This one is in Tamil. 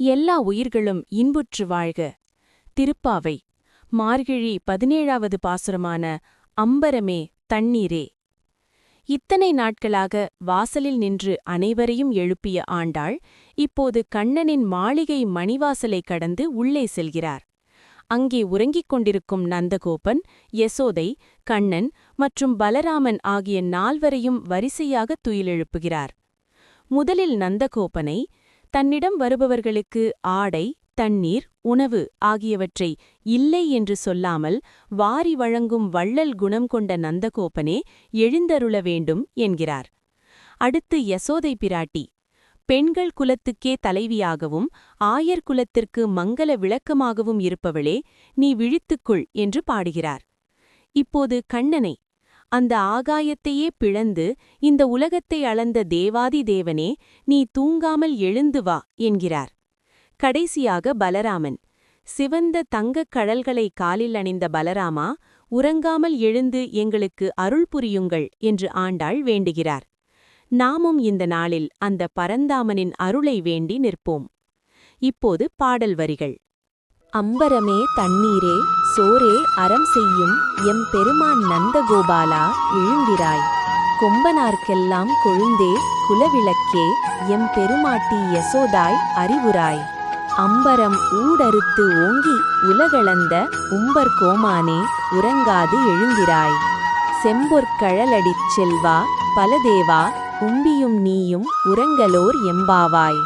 எல்லா உயிர்களும் இன்புற்று வாழ்க. திருப்பாவை மார்கிழி பதினேழாவது பாசுரமான அம்பரமே தண்ணீரே. இத்தனை நாட்களாக வாசலில் நின்று அனைவரையும் எழுப்பிய ஆண்டாள் இப்போது கண்ணனின் மாளிகை மணிவாசலை கடந்து உள்ளே செல்கிறார். அங்கே உறங்கிக் கொண்டிருக்கும் நந்தகோபன் யசோதை கண்ணன் மற்றும் பலராமன் ஆகிய நால்வரையும் வரிசையாக துயிலெழுப்புகிறார். முதலில் நந்தகோபனை தன்னிடம் வருபவர்களுக்கு ஆடை தண்ணீர் உணவு ஆகியவற்றை இல்லை என்று சொல்லாமல் வாரி வழங்கும் வள்ளல் குணம் கொண்ட நந்தகோபனே எழுந்தருள வேண்டும் என்கிறார். அடுத்து யசோதை பிராட்டி. பெண்கள் குலத்துக்கே தலைவியாகவும் ஆயர் குலத்திற்கு மங்கள விளக்கமாகவும் இருப்பவளே நீ விழித்துக்குள் என்று பாடுகிறார். இப்போது கண்ணனை. அந்த ஆகாயத்தையே பிளந்து இந்த உலகத்தை அளந்த தேவாதி தேவனே நீ தூங்காமல் எழுந்து வா என்கிறார். கடைசியாக பலராமன். சிவந்த தங்கக் கடல்களை காலில் அணிந்த பலராமா உறங்காமல் எழுந்து எங்களுக்கு அருள் புரியுங்கள் என்று ஆண்டாள் வேண்டுகிறார். நாமும் இந்த நாளில் அந்த பரந்தாமனின் அருளை வேண்டி நிற்போம். இப்போது பாடல் வரிகள். அம்பரமே தண்ணீரே சோரே அறம் செய்யும் எம் பெருமான் நந்தகோபாலா எழுந்திராய். கொம்பனார்க்கெல்லாம் கொழுந்தே குலவிளக்கே எம் பெருமாட்டி யசோதாய் அறிவுராய். அம்பரம் ஊடறுத்து ஓங்கி உலகளந்த உம்பர் கோமானே உறங்காது எழுந்திராய். செம்பொற்கழலடிச் செல்வா பலதேவா உம்பியும் நீயும் உறங்கலோர் எம்பாவாய்.